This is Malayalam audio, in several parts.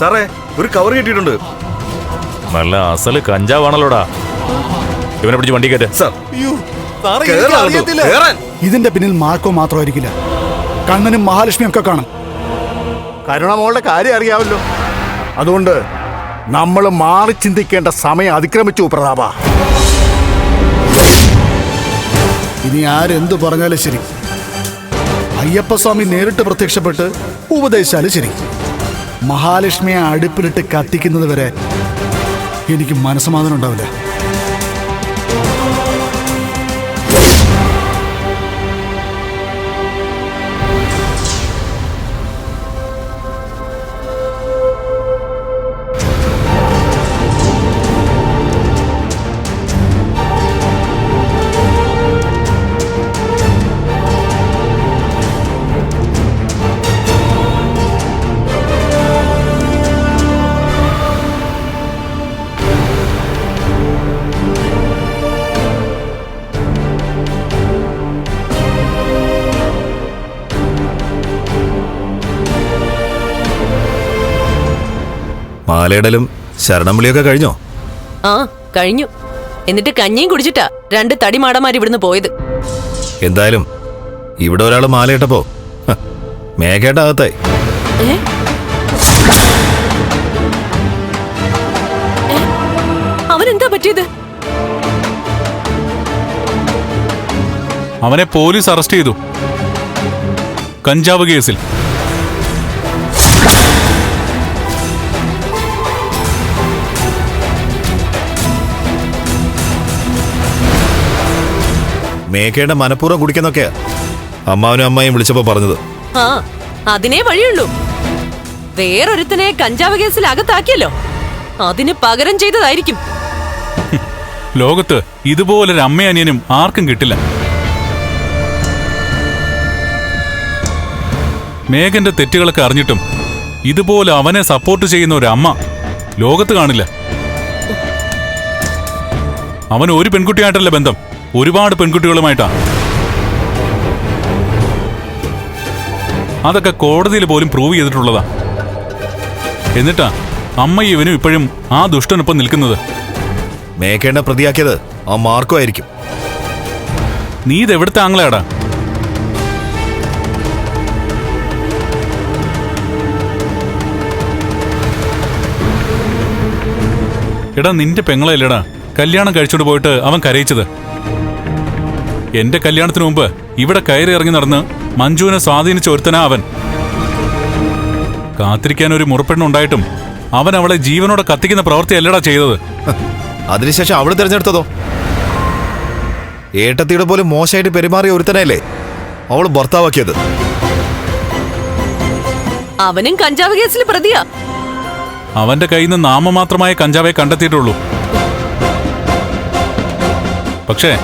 സാറേ ഒരു കവർ കിട്ടിയിട്ടുണ്ട്. നല്ല അസൽ കഞ്ചാവാണല്ലോടാ. ഇവനെ പിടിച്ച് വണ്ടി കയറ്റ. സാർ. ഇതിന്റെ പിന്നിൽ മാർക്കോ മാത്രമായിരിക്കില്ല കണ്ണനും മഹാലക്ഷ്മിയും ഒക്കെ കാണും. കരുണ മോളുടെ കാര്യം അറിയാമല്ലോ. അതുകൊണ്ട് നമ്മൾ മാറി ചിന്തിക്കേണ്ട സമയം അതിക്രമിച്ചു പ്രതാപ. ഇനി ആരെന്തു പറഞ്ഞാലും ശരി. അയ്യപ്പസ്വാമി നേരിട്ട് പ്രത്യക്ഷപ്പെട്ട് ഉപദേശിച്ചാലും ശരി. മഹാലക്ഷ്മിയെ അടുപ്പിലിട്ട് കത്തിക്കുന്നത് വരെ എനിക്ക് മനസ്സമാധാനം ഉണ്ടാവില്ല. മാലയിടലും ശരണം വിളിയൊക്കെ കഴിഞ്ഞോ? ആ കഴിഞ്ഞു. എന്നിട്ട് കഞ്ഞിയും കുടിച്ചിട്ടാ രണ്ട് തടിമാടന്മാർ ഇവിടുന്ന് പോയത്. എന്തായാലും ഇവിടെ ഒരാൾ മാലയിട്ടപ്പോ മേഘേട്ടാകത്തെ? അവനെന്താ പറ്റിയത്? അവനെ പോലീസ് അറസ്റ്റ് ചെയ്തു. കഞ്ചാവ് കേസിൽ. മേഘയുടെ മനഃപൂർവം കുടിക്കുന്നൊക്കെ അമ്മാവനും അമ്മയും വിളിച്ചപ്പോ പറഞ്ഞത്. ആ അതിനേ വഴിയുള്ളൂ. വേറൊരുത്തനെ കഞ്ചാവ് കേസിൽ അകത്താക്കിയല്ലോ. അതിന് പകരം ചെയ്തതായിരിക്കും. ലോകത്ത് ഇതുപോലൊരു അമ്മയനിയനും ആർക്കും കിട്ടില്ല. മേഘന്റെ തെറ്റുകളൊക്കെ അറിഞ്ഞിട്ടും ഇതുപോലെ അവനെ സപ്പോർട്ട് ചെയ്യുന്ന ഒരു അമ്മ ലോകത്ത് കാണില്ല. അവൻ ഒരു പെൺകുട്ടിയായിട്ടല്ല ബന്ധം. ഒരുപാട് പെൺകുട്ടികളുമായിട്ടാ. അതൊക്കെ കോടതിയിൽ പോലും പ്രൂവ് ചെയ്തിട്ടുള്ളതാ. എന്നിട്ടാ അമ്മ ഇവനും ഇപ്പോഴും ആ ദുഷ്ടനൊപ്പം നിൽക്കുന്നത്. മേക്കേണ്ട പ്രതിയാക്കിയത് ആ മാർക്കോ ആയിരിക്കും. നീ ഇതെവിടുത്തെ ആങ്ങളാടാ എടാ നിന്റെ പെങ്ങളല്ലടാ കല്യാണം കഴിച്ചോണ്ട് പോയിട്ട് അവൻ കരയിച്ചത്. എന്റെ കല്യാണത്തിന് മുമ്പ് ഇവിടെ കയറി ഇറങ്ങി നടന്ന് മഞ്ജുവിനെ സ്വാധീനിച്ച ഒരുത്തനാ അവൻ. കാത്തിരിക്കാൻ ഒരു മുറപ്പെണ്ണുണ്ടായിട്ടും അവൻ അവളെ ജീവനോടെ കത്തിക്കുന്ന പ്രവൃത്തിയല്ലടാ ചെയ്തത്. അതിനുശേഷം അവൾ തിരഞ്ഞെടുത്തതോ? ഏട്ടത്തിയുടെ പോലും മോശമായിട്ട് പെരുമാറിയ ഒരുത്തനല്ലേ അവൾ ഭർത്താവാക്കിയത്. അവനും കഞ്ചാവ് കേസിൽ പ്രതിയാ. അവന്റെ കയ്യിൽ നിന്ന് നാമമാത്രമായ കഞ്ചാവെ കണ്ടെത്തിയിട്ടുള്ളൂ. പക്ഷേ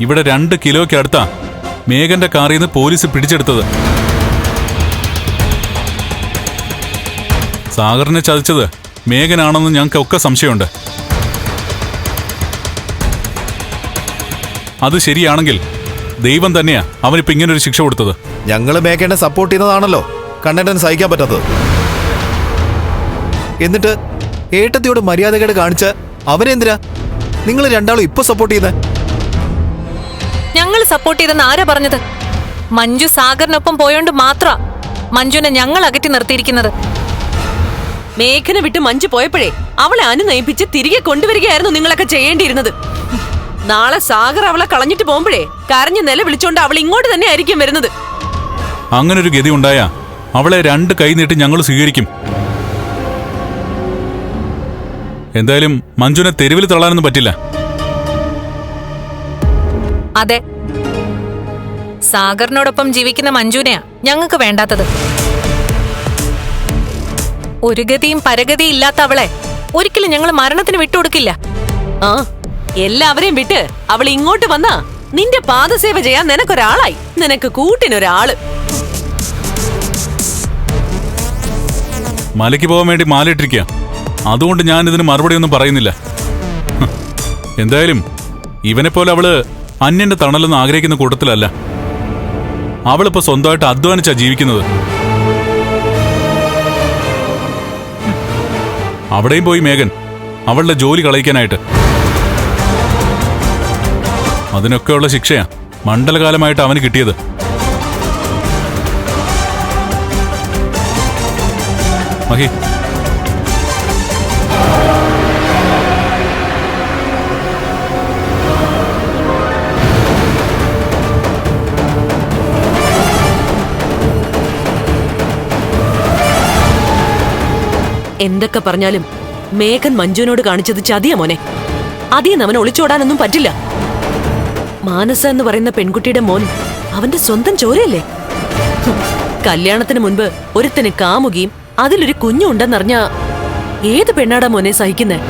ഇവിടെ രണ്ട് കിലോയ്ക്ക് അടുത്താ. മേഘന്റെ കാറിൽ നിന്ന് പോലീസ് പിടിച്ചെടുത്തത്. സാഗറിനെ ചതിച്ചത് മേഘനാണെന്ന് ഞങ്ങൾക്കൊക്കെ സംശയമുണ്ട്. അത് ശരിയാണെങ്കിൽ ദൈവം തന്നെയാ അവനിപ്പോ ഇങ്ങനെ ഒരു ശിക്ഷ കൊടുത്തത്. ഞങ്ങൾ മേഘനെ സപ്പോർട്ട് ചെയ്യുന്നതാണല്ലോ. കണ്ണൻ സഹിക്കാൻ പറ്റാത്തത്. എന്നിട്ട് ഏട്ടത്തിയോട് മര്യാദകേട് കാണിച്ച അവനെന്തിനാ? നിങ്ങൾ രണ്ടാളും ഇപ്പൊ സപ്പോർട്ട് ചെയ്യുന്നത് ഞങ്ങൾ സപ്പോർട്ട് ചെയ്തെന്ന് ആരാ പറഞ്ഞത്? മഞ്ജു സാഗറിനൊപ്പം പോയോണ്ട് മാത്ര മഞ്ജുവിനെ ഞങ്ങൾ അകറ്റി നിർത്തിയിരിക്കുന്നത്. മേഘന വിട്ട് മഞ്ജു പോയപ്പോഴേ അവളെ അനുനയിപ്പിച്ച് തിരികെ കൊണ്ടുവരികയായിരുന്നു നിങ്ങളൊക്കെ ചെയ്യേണ്ടിയിരുന്നത്. നാളെ സാഗർ അവളെ കളഞ്ഞിട്ട് പോകുമ്പോഴേ കരഞ്ഞ് നില വിളിച്ചോണ്ട് അവൾ ഇങ്ങോട്ട് തന്നെ ആയിരിക്കും വരുന്നത്. അങ്ങനെ ഒരു ഗതി ഉണ്ടായ അവളെ രണ്ട് കൈ നീട്ടി ഞങ്ങൾ സ്വീകരിക്കും. എന്തായാലും മഞ്ജുനെ തെരുവിൽ തള്ളാനൊന്നും പറ്റില്ല. അതെ. സാഗറിനോടൊപ്പം ജീവിക്കുന്ന മഞ്ജുനെയാ ഞങ്ങൾക്ക് വേണ്ടാത്തത്. ഒരു ഗതിയും പരഗതിയും ഇല്ലാത്ത അവളെ ഒരിക്കലും ഞങ്ങൾ മരണത്തിന് വിട്ടുകൊടുക്കില്ല. ആ എല്ലാവരെയും വിട്ട് അവൾ ഇങ്ങോട്ട് വന്നാ നിന്റെ പാദസേവ ചെയ്യാൻ നിനക്കൊരാളായി. നിനക്ക് കൂട്ടിനൊരാൾ. മലയ്ക്ക് പോകാൻ വേണ്ടി മാലയിട്ടിരിക്കുക അതുകൊണ്ട് ഞാൻ ഇതിന് മറുപടി ഒന്നും പറയുന്നില്ല എന്തായാലും ഇവനെ പോലെ അവൾ അന്യന്റെ തണലൊന്നും ആഗ്രഹിക്കുന്ന കൂട്ടത്തിലല്ല. അവളിപ്പോ സ്വന്തമായിട്ട് അധ്വാനിച്ചാ ജീവിക്കുന്നത്. അവിടെയും പോയി മേഘൻ അവളുടെ ജോലി കളയിക്കാനായിട്ട്. അതിനൊക്കെയുള്ള ശിക്ഷയാ മണ്ഡലകാലമായിട്ട് അവന് കിട്ടിയത്. മഹി എന്തൊക്കെ പറഞ്ഞാലും മേഘൻ മഞ്ജുവിനോട് കാണിച്ചത് ചതിയ മോനെ. അതിന്ന് അവൻ ഒളിച്ചോടാനൊന്നും പറ്റില്ല. മാനസ എന്ന് പറയുന്ന പെൺകുട്ടിയുടെ മോൻ അവന്റെ സ്വന്തം ചോരയല്ലേ? കല്യാണത്തിന് മുൻപ് ഒരുത്തന് കാമുകയും അതിലൊരു കുഞ്ഞുണ്ടെന്നറിഞ്ഞ ഏത് പെണ്ണാടാ മോനെ സഹിക്കുന്നേ?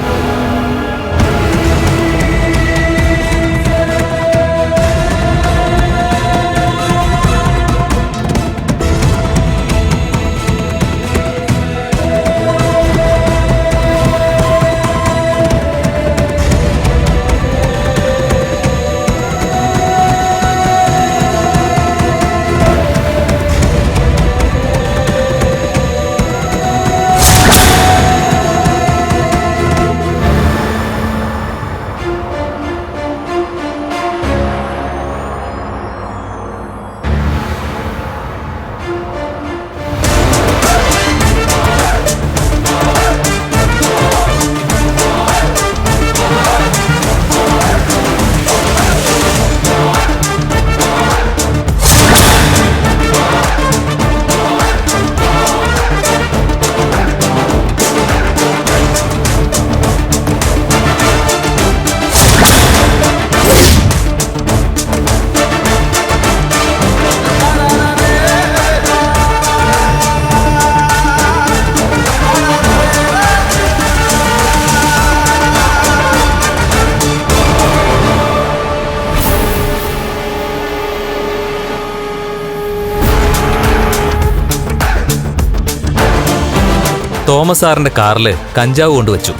തോമസ് സാറിന്റെ കാറിൽ കഞ്ചാവ് കൊണ്ടുവച്ചു.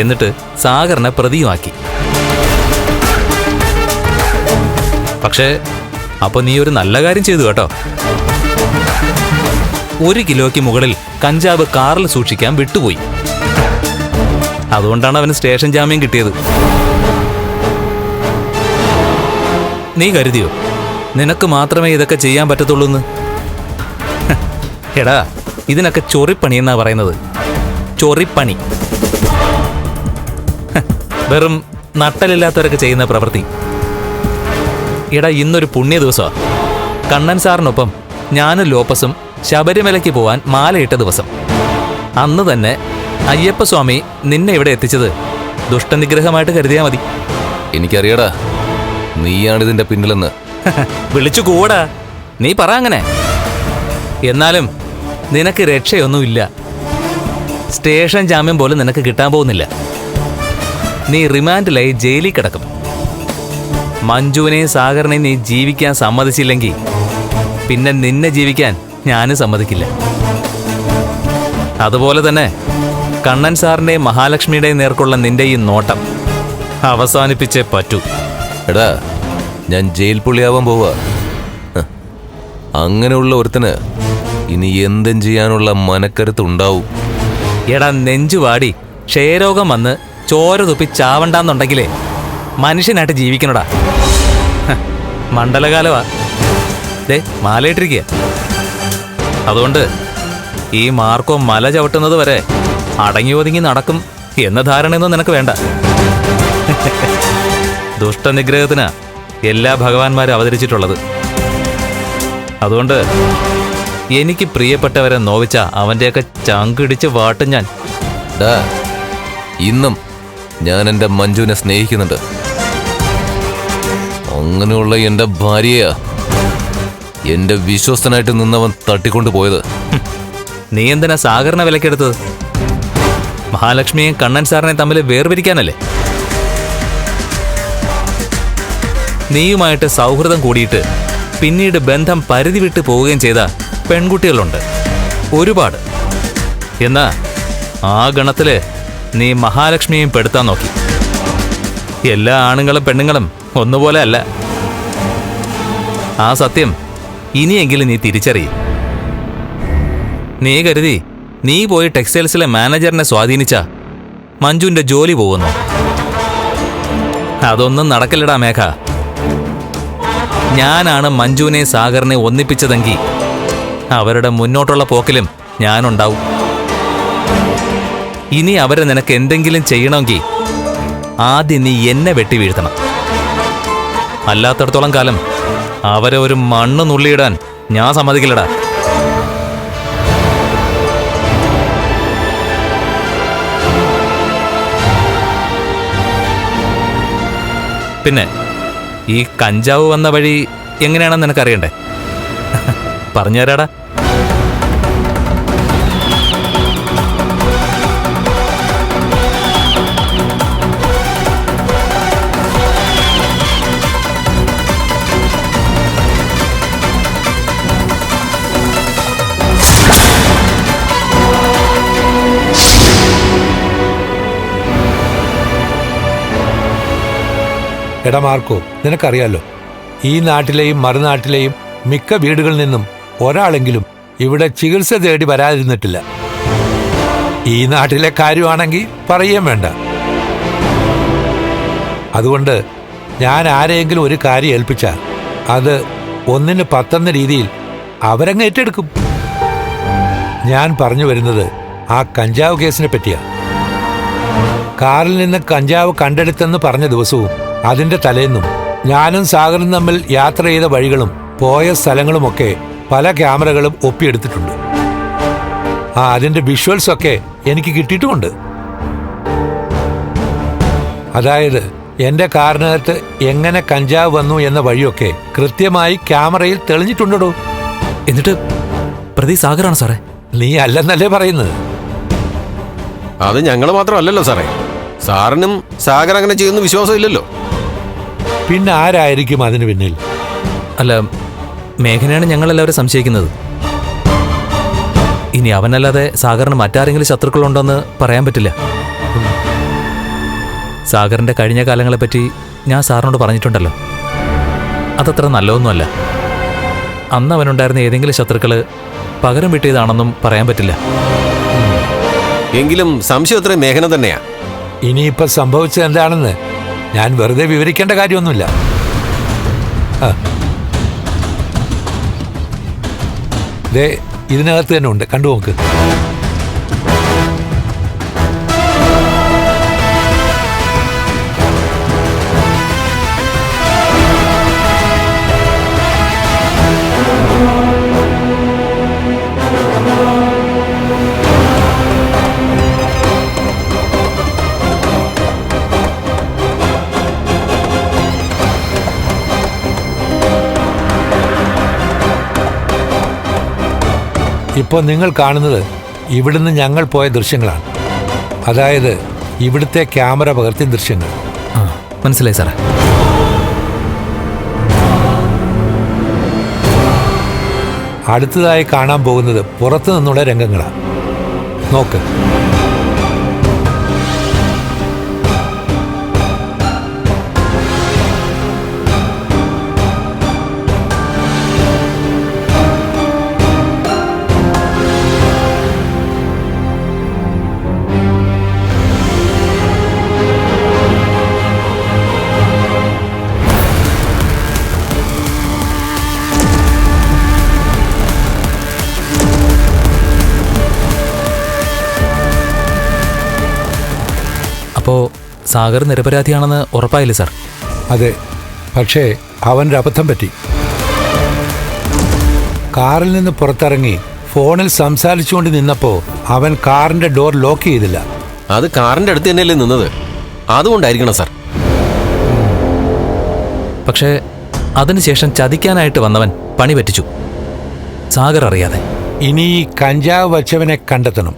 എന്നിട്ട് സാഗറിനെ പ്രതിയുമാക്കി. പക്ഷേ അപ്പൊ നീ ഒരു നല്ല കാര്യം ചെയ്തു കേട്ടോ. ഒരു കിലോയ്ക്ക് മുകളിൽ കഞ്ചാവ് കാറിൽ സൂക്ഷിക്കാൻ വിട്ടുപോയി. അതുകൊണ്ടാണ് അവന് സ്റ്റേഷൻ ജാമ്യം കിട്ടിയത്. നീ കരുതിയോ? നിനക്ക് മാത്രമേ ഇതൊക്കെ ചെയ്യാൻ പറ്റത്തുള്ളൂ എന്ന് എടാ ഇതിനൊക്കെ ചൊറിപ്പണി എന്നാ പറയുന്നത്. ചൊറിപ്പണി. വെറും നട്ടലില്ലാത്തവരൊക്കെ ചെയ്യുന്ന പ്രവൃത്തി. എടാ ഇന്നൊരു പുണ്യ ദിവസമാ കണ്ണൻ സാറിനൊപ്പം ഞാനും ലോപ്പസും ശബരിമലയ്ക്ക് പോവാൻ മാലയിട്ട ദിവസം. അന്ന് തന്നെ അയ്യപ്പസ്വാമി നിന്നെ ഇവിടെ എത്തിച്ചത് ദുഷ്ടനിഗ്രഹമായിട്ട് കരുതിയാ മതി. എനിക്കറിയടാ നീയാണ് ഇതിന്റെ പിന്നിലെന്ന് വിളിച്ചു കൂടാ നീ പറ അങ്ങനെ. എന്നാലും നിനക്ക് രക്ഷയൊന്നുമില്ല. സ്റ്റേഷൻ ജാമ്യം പോലും നിനക്ക് കിട്ടാൻ പോകുന്നില്ല. നീ റിമാൻഡിലായി ജയിലിൽ കിടക്കും. മഞ്ജുവിനെയും സാഗറിനെയും നീ ജീവിക്കാൻ സമ്മതിച്ചില്ലെങ്കിൽ പിന്നെ നിന്നെ ജീവിക്കാൻ ഞാനും സമ്മതിക്കില്ല. അതുപോലെ തന്നെ കണ്ണൻ സാറിന്റെയും മഹാലക്ഷ്മിയുടെയും നേർക്കുള്ള നിന്റെ ഈ നോട്ടം അവസാനിപ്പിച്ചേ പറ്റൂ. എടാ ഞാൻ ജയിൽ പുള്ളിയാവാൻ പോവാ. അങ്ങനെയുള്ള ഒരുത്തന് ഇനി എന്തും ചെയ്യാനുള്ള മനക്കരുത്തുണ്ടാവും എടാ നെഞ്ചുവാടി ക്ഷയരോഗം വന്ന് ചോര തുപ്പി ചാവണ്ടെന്നുണ്ടെങ്കിലേ മനുഷ്യനായിട്ട് ജീവിക്കണടാ. മണ്ഡലകാലമാ ദേ മാലയിട്ടിരിക്കുക അതുകൊണ്ട് ഈ മാർക്കോ മല ചവിട്ടുന്നത് വരെ അടങ്ങി ഒതുങ്ങി നടക്കും എന്ന ധാരണയൊന്നും നിനക്ക് വേണ്ട. ദുഷ്ടനിഗ്രഹത്തിനാ എല്ലാ ഭഗവാന്മാരും അവതരിച്ചിട്ടുള്ളത്. അതുകൊണ്ട് എനിക്ക് പ്രിയപ്പെട്ടവരെ നോവിച്ച അവന്റെയൊക്കെ ചങ്കിടിച്ച് വാട്ടും ഞാൻ. ഡാ ഇന്നും ഞാൻ എന്റെ മഞ്ജുവിനെ സ്നേഹിക്കുന്നുണ്ട്. അങ്ങനെയുള്ള എന്റെ ഭാര്യയാ എന്റെ വിശ്വസ്തനായിട്ട് നിന്നവൻ തട്ടിക്കൊണ്ടു പോയത്. നീ എന്തിനാ സാഗറിനെ വിലക്കെടുത്തത്? മഹാലക്ഷ്മിയും കണ്ണൻ സാറിനെ തമ്മിൽ വേർപിരിക്കാനല്ലേ? നീയുമായിട്ട് സൗഹൃദം കൂടിയിട്ട് പിന്നീട് ബന്ധം പരിധി വിട്ടു പോവുകയും ചെയ്ത പെൺകുട്ടികളുണ്ട്. ഒരുപാട്. എന്നാ ആ ഗണത്തിൽ നീ മഹാലക്ഷ്മിയും പെടുത്താൻ നോക്കി. എല്ലാ ആണുങ്ങളും പെണ്ണുങ്ങളും ഒന്നുപോലെ അല്ല. ആ സത്യം ഇനിയെങ്കിലും നീ തിരിച്ചറിയും. നീ കരുതി നീ പോയി ടെക്സ്റ്റൈൽസിലെ മാനേജറിനെ സ്വാധീനിച്ച മഞ്ജുവിന്റെ ജോലി പോകുന്നു. അതൊന്നും നടക്കില്ലടാ മേഘ. ഞാനാണ് മഞ്ജുവിനെ സാഗറിനെ ഒന്നിപ്പിച്ചതെങ്കിൽ അവരുടെ മുന്നോട്ടുള്ള പോക്കിലും ഞാനുണ്ടാവും. ഇനി അവരെ നിനക്ക് എന്തെങ്കിലും ചെയ്യണമെങ്കിൽ ആദ്യം നീ എന്നെ വെട്ടി വീഴ്ത്തണം. അല്ലാത്തടത്തോളം കാലം അവരെ ഒരു മണ്ണ് നുള്ളിയിടാൻ ഞാൻ സമ്മതിക്കില്ലടാ. പിന്നെ ഈ കഞ്ചാവ് വന്ന വഴി എങ്ങനെയാണെന്ന് നിനക്കറിയണ്ടേ? പറഞ്ഞുതരാടാ. എടാ മാർക്കോ നിനക്കറിയാലോ ഈ നാട്ടിലെയും മറുനാട്ടിലെയും മിക്ക വീടുകളിൽ നിന്നും ഒരാളെങ്കിലും ഇവിടെ ചികിത്സ തേടി വരാതിരുന്നിട്ടില്ല. ഈ നാട്ടിലെ കാര്യമാണെങ്കിൽ പറയുകയും വേണ്ട. അതുകൊണ്ട് ഞാൻ ആരെയെങ്കിലും ഒരു കാര്യം ഏൽപ്പിച്ചാൽ അത് ഒന്നിന് പത്തെന്ന രീതിയിൽ അവരങ്ങ് ഏറ്റെടുക്കും. ഞാൻ പറഞ്ഞു വരുന്നത് ആ കഞ്ചാവ് കേസിനെ പറ്റിയാണ് കാറിൽ നിന്ന് കഞ്ചാവ് കണ്ടെടുത്തെന്ന് പറഞ്ഞ ദിവസവും അതിന്റെ തലേന്നും ഞാനും സാഗറും തമ്മിൽ യാത്ര ചെയ്ത വഴികളും പോയ സ്ഥലങ്ങളുമൊക്കെ പല ക്യാമറകളും ഒപ്പിയെടുത്തിട്ടുണ്ട്. ആ അതിന്റെ വിഷ്വൽസ് ഒക്കെ എനിക്ക് കിട്ടിയിട്ടുമുണ്ട്. അതായത് എന്റെ കാറിനകത്ത് എങ്ങനെ കഞ്ചാവ് വന്നു എന്ന വഴിയൊക്കെ കൃത്യമായി ക്യാമറയിൽ തെളിഞ്ഞിട്ടുണ്ടോ എന്നിട്ട് പ്രതി സാഗറാണ് സാറേ? നീ അല്ലെന്നല്ലേ പറയുന്നത്? അത് ഞങ്ങൾ മാത്രമല്ലല്ലോ സാറേ. സാറിനും സാഗർ അങ്ങനെ ചെയ്യുന്ന വിശ്വാസമില്ലല്ലോ. പിന്നെ ആരായിരിക്കും അതിന് പിന്നിൽ? അല്ല മേഘനയാണ് ഞങ്ങളെല്ലാവരും സംശയിക്കുന്നത്. ഇനി അവനല്ലാതെ സാഗറിന് മറ്റാരെങ്കിലും ശത്രുക്കളുണ്ടോന്ന് പറയാൻ പറ്റില്ല. സാഗറിന്റെ കഴിഞ്ഞ കാലങ്ങളെ പറ്റി ഞാൻ സാറിനോട് പറഞ്ഞിട്ടുണ്ടല്ലോ. അതത്ര നല്ലതൊന്നുമല്ല. അന്ന് അവനുണ്ടായിരുന്ന ഏതെങ്കിലും ശത്രുക്കൾ പകരം വിട്ടിയതാണെന്നും പറയാൻ പറ്റില്ല. എങ്കിലും സംശയം അത്ര മേഘന തന്നെയാ. ഇനിയിപ്പോ സംഭവിച്ചത് എന്താണെന്ന് ഞാൻ വെറുതെ വിവരിക്കേണ്ട കാര്യമൊന്നുമില്ല. ദേ ഇതിനകത്ത് തന്നെ ഉണ്ട്. കണ്ടു നോക്ക്. ഇപ്പോൾ നിങ്ങൾ കാണുന്നത് ഇവിടുന്ന് ഞങ്ങൾ പോയ ദൃശ്യങ്ങളാണ്. അതായത് ഇവിടുത്തെ ക്യാമറ പകർത്തിയ ദൃശ്യങ്ങൾ. ആ മനസ്സിലായി സാറേ. അടുത്തതായി കാണാൻ പോകുന്നത് പുറത്തു നിന്നുള്ള രംഗങ്ങളാണ്. നോക്ക്. അപ്പോ സാഗർ നിരപരാധിയാണെന്ന് ഉറപ്പായില്ലേ സാർ? അതെ. പക്ഷേ അവന്റെ അബദ്ധം പറ്റി. കാറിൽ നിന്ന് പുറത്തിറങ്ങി ഫോണിൽ സംസാരിച്ചുകൊണ്ട് നിന്നപ്പോൾ അവൻ കാറിന്റെ ഡോർ ലോക്ക് ചെയ്തില്ല. അത് കാറിന്റെ അടുത്ത് തന്നെയല്ലേ നിന്നത്? അതുകൊണ്ടായിരിക്കണം സാർ. പക്ഷേ അതിനുശേഷം ചതിക്കാനായിട്ട് വന്നവൻ പണി പറ്റിച്ചു. സാഗർ അറിയാതെ. ഇനി ഈ കഞ്ചാവ് വച്ചവനെ കണ്ടെത്തണം.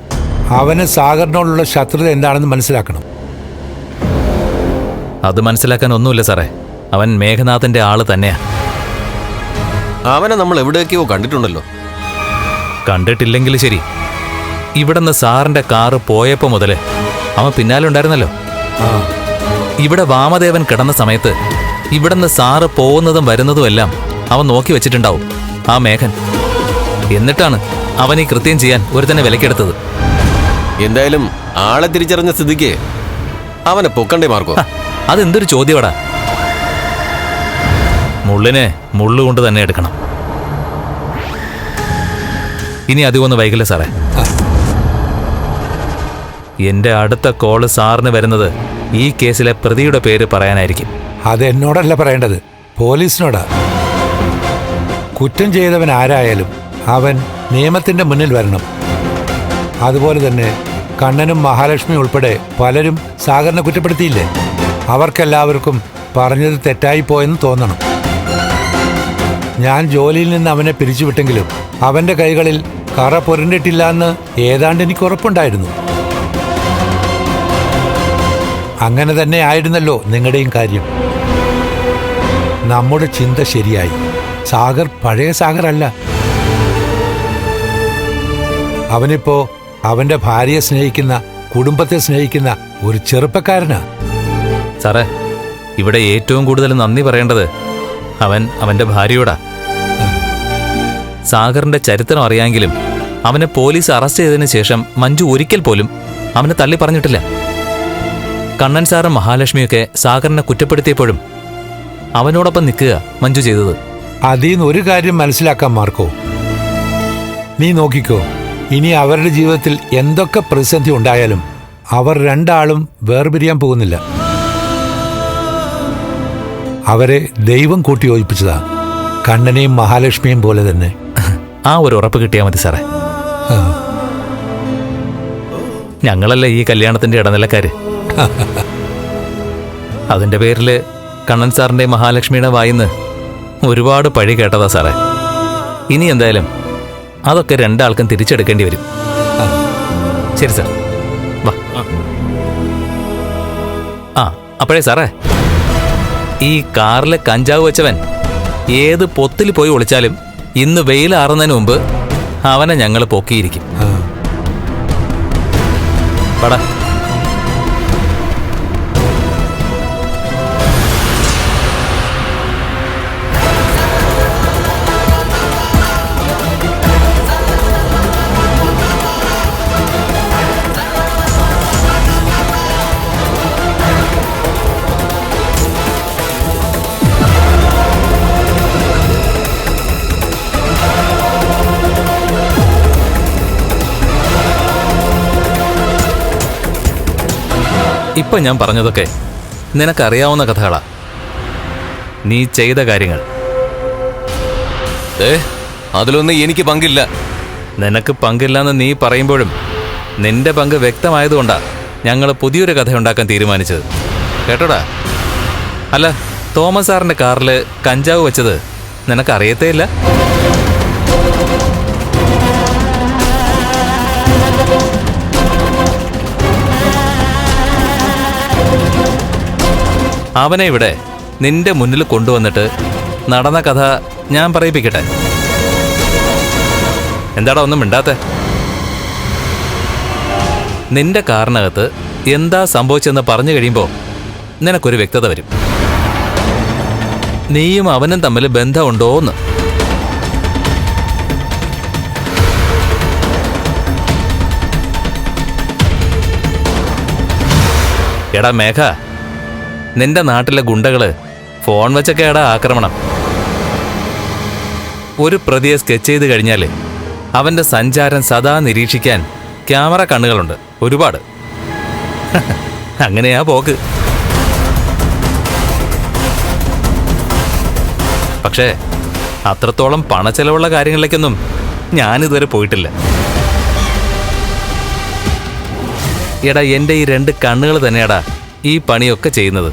അവന് സാഗറിനോടുള്ള ശത്രുത എന്താണെന്ന് മനസ്സിലാക്കണം. അത് മനസ്സിലാക്കാൻ ഒന്നുമില്ല സാറേ. അവൻ മേഘനാഥന്റെ ആൾ തന്നെയാ. അവനെ നമ്മൾ എവിടെയൊക്കെയോ കണ്ടിട്ടുണ്ടല്ലോ. കണ്ടിട്ടില്ലെങ്കിൽ ശരി. ഇവിടുന്ന് സാറിന്റെ കാറ് പോയപ്പോ മുതൽ അവൻ പിന്നാലെ ഉണ്ടായിരുന്നല്ലോ. ഇവിടെ വാമദേവൻ കിടന്ന സമയത്ത് ഇവിടുന്ന് സാറ് പോകുന്നതും വരുന്നതും എല്ലാം അവൻ നോക്കി വെച്ചിട്ടുണ്ടാവും. ആ മേഘൻ. എന്നിട്ടാണ് അവൻ ഈ കൃത്യം ചെയ്യാൻ ഒരു തന്നെ വിലക്കെടുത്തത്. എന്തായാലും ആളെ തിരിച്ചറിഞ്ഞ സ്ഥിതിക്ക് അവനെ പൊക്കണ്ടേ മാർക്കോ? അതെന്തൊരു ചോദ്യമാടാ മുള്ളിനെ മുള്ളുകൊണ്ട് തന്നെ എടുക്കണം. ഇനി അധികമൊന്നും വൈകില്ല സാറേ. എന്റെ അടുത്ത കോൾ സാറിന് വരുന്നത് ഈ കേസിലെ പ്രതിയുടെ പേര് പറയാനായിരിക്കും. അത് എന്നോടല്ല പറയേണ്ടത്. പോലീസിനോടാ. കുറ്റം ചെയ്തവൻ ആരായാലും അവൻ നിയമത്തിന്റെ മുന്നിൽ വരണം. അതുപോലെ തന്നെ കണ്ണനും മഹാലക്ഷ്മി ഉൾപ്പെടെ പലരും സാഗറിനെ കുറ്റപ്പെടുത്തിയില്ലേ? അവർക്കെല്ലാവർക്കും പറഞ്ഞത് തെറ്റായിപ്പോയെന്ന് തോന്നണം. ഞാൻ ജോലിയിൽ നിന്ന് അവനെ പിരിച്ചുവിട്ടെങ്കിലും അവന്റെ കൈകളിൽ കറ പൊരുണ്ടിട്ടില്ല എന്ന് ഏതാണ്ട് എനിക്ക് ഉറപ്പുണ്ടായിരുന്നു. അങ്ങനെ തന്നെ ആയിരുന്നല്ലോ നിങ്ങളുടെയും കാര്യം. നമ്മുടെ ചിന്ത ശരിയായി. സാഗർ പഴയ സാഗർ അല്ല. അവനിപ്പോ അവന്റെ ഭാര്യയെ സ്നേഹിക്കുന്ന കുടുംബത്തെ സ്നേഹിക്കുന്ന ഒരു ചെറുപ്പക്കാരനാ. സാറേ ഇവിടെ ഏറ്റവും കൂടുതൽ നന്ദി പറയേണ്ടത് അവൻ അവന്റെ ഭാര്യയോടാ. സാഗറിന്റെ ചരിത്രം അറിയാമെങ്കിലും അവനെ പോലീസ് അറസ്റ്റ് ചെയ്തതിനു ശേഷം മഞ്ജു ഒരിക്കൽ പോലും അവനെ തള്ളി പറഞ്ഞിട്ടില്ല. കണ്ണൻ സാറും മഹാലക്ഷ്മിയൊക്കെ സാഗറിനെ കുറ്റപ്പെടുത്തിയപ്പോഴും അവനോടൊപ്പം നിൽക്കുക മഞ്ജു ചെയ്തത്. അതിൽ നിന്ന് ഒരു കാര്യം മനസ്സിലാക്കാൻ മാർക്കോ. നീ നോക്കിക്കോ ഇനി അവരുടെ ജീവിതത്തിൽ എന്തൊക്കെ പ്രതിസന്ധി ഉണ്ടായാലും അവർ രണ്ടാളും വേർപിരിയാൻ പോകുന്നില്ല. അവരെ ദൈവം കൂട്ടി യോജിപ്പിച്ചതാ. കണ്ണനെയും മഹാലക്ഷ്മിയും പോലെ തന്നെ. ആ ഒരു ഉറപ്പ് കിട്ടിയാൽ മതി സാറേ. ഞങ്ങളല്ല ഈ കല്യാണത്തിന്റെ ഇടനിലക്കാര്? അതിന്റെ പേരിൽ കണ്ണൻ സാറിന്റെ മഹാലക്ഷ്മിയുടെ വായിന്ന് ഒരുപാട് പഴി കേട്ടതാ സാറേ. ഇനി എന്തായാലും അതൊക്കെ രണ്ടാൾക്കും തിരിച്ചെടുക്കേണ്ടി വരും. ശരി സാർ. വാ. ആ അപ്പോഴേ സാറേ. ഈ കാറിലെ കഞ്ചാവ് വെച്ചവൻ ഏത് പൊത്തിൽ പോയി ഒളിച്ചാലും ഇന്ന് വെയിലാറുന്നതിന് മുമ്പ് അവനെ ഞങ്ങൾ പൊക്കിയിരിക്കും. ഇപ്പൊ ഞാൻ പറഞ്ഞതൊക്കെ നിനക്കറിയാവുന്ന കഥകളാ. നീ ചെയ്ത കാര്യങ്ങൾ. ഏ അതിലൊന്നും എനിക്ക് പങ്കില്ല. നിനക്ക് പങ്കില്ലെന്ന് നീ പറയുമ്പോഴും നിന്റെ പങ്ക് വ്യക്തമായതുകൊണ്ടാ ഞങ്ങൾ പുതിയൊരു കഥ ഉണ്ടാക്കാൻ തീരുമാനിച്ചത്. കേട്ടോടാ? അല്ല തോമസ് സാറിന്റെ കാറിൽ കഞ്ചാവ് വെച്ചത് നിനക്കറിയത്തേ അവനെ ഇവിടെ നിന്റെ മുന്നിൽ കൊണ്ടുവന്നിട്ട് നടന്ന കഥ ഞാൻ പറയിപ്പിക്കട്ടെ. എന്താടാ ഒന്നും മിണ്ടാത്തെ? നിന്റെ കാറിനകത്ത് എന്താ സംഭവിച്ചെന്ന് പറഞ്ഞു കഴിയുമ്പോൾ നിനക്കൊരു വ്യക്തത വരും. നീയും അവനും തമ്മിൽ ബന്ധമുണ്ടോ എന്ന് എടാ മേഘ നിന്റെ നാട്ടിലെ ഗുണ്ടകൾ ഫോൺ വെച്ചൊക്കെയാടാ ആക്രമണം. ഒരു പ്രതിയെ സ്കെച്ച് ചെയ്ത് കഴിഞ്ഞാൽ അവന്റെ സഞ്ചാരം സദാ നിരീക്ഷിക്കാൻ ക്യാമറ കണ്ണുകളുണ്ട്. ഒരുപാട്. അങ്ങനെയാ പോക്ക്. പക്ഷേ അത്രത്തോളം പണച്ചെലവുള്ള കാര്യങ്ങളിലേക്കൊന്നും ഞാനിതുവരെ പോയിട്ടില്ല. എടാ എന്റെ ഈ രണ്ട് കണ്ണുകൾ തന്നെയാടാ ഈ പണിയൊക്കെ ചെയ്യുന്നത്.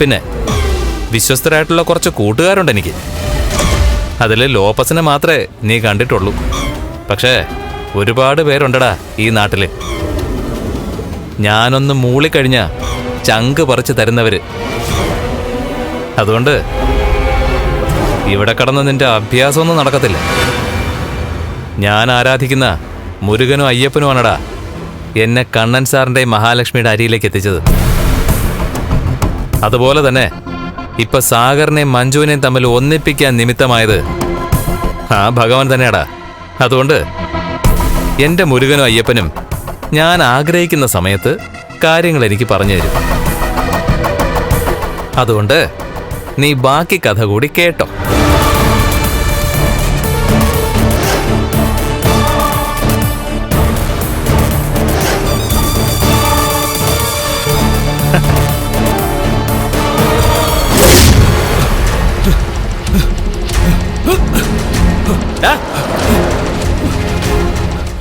പിന്നെ വിശ്വസ്തരായിട്ടുള്ള കുറച്ച് കൂട്ടുകാരുണ്ട് എനിക്ക്. അതിൽ ലോപ്പസിനെ മാത്രമേ നീ കണ്ടിട്ടുള്ളൂ. പക്ഷേ ഒരുപാട് പേരുണ്ടടാ ഈ നാട്ടിൽ ഞാനൊന്ന് മൂളിക്കഴിഞ്ഞ ചങ്ക് പറിച്ച് തരുന്നവര്. അതുകൊണ്ട് ഇവിടെ കടന്ന് നിന്റെ അഭ്യാസമൊന്നും നടക്കത്തില്ല. ഞാൻ ആരാധിക്കുന്ന മുരുകനും അയ്യപ്പനുമാണടാ എന്നെ കണ്ണൻ സാറിന്റെ മഹാലക്ഷ്മിയുടെ അരിയിലേക്ക് എത്തിച്ചത്. അതുപോലെ തന്നെ ഇപ്പൊ സാഗറിനെയും മഞ്ജുവിനെയും തമ്മിൽ ഒന്നിപ്പിക്കാൻ നിമിത്തമായത് ആ ഭഗവാൻ തന്നെയാടാ. അതുകൊണ്ട് എന്റെ മുരുകനും അയ്യപ്പനും ഞാൻ ആഗ്രഹിക്കുന്ന സമയത്ത് കാര്യങ്ങൾ എനിക്ക് പറഞ്ഞു തരും. അതുകൊണ്ട് നീ ബാക്കി കഥ കൂടി കേട്ടോ.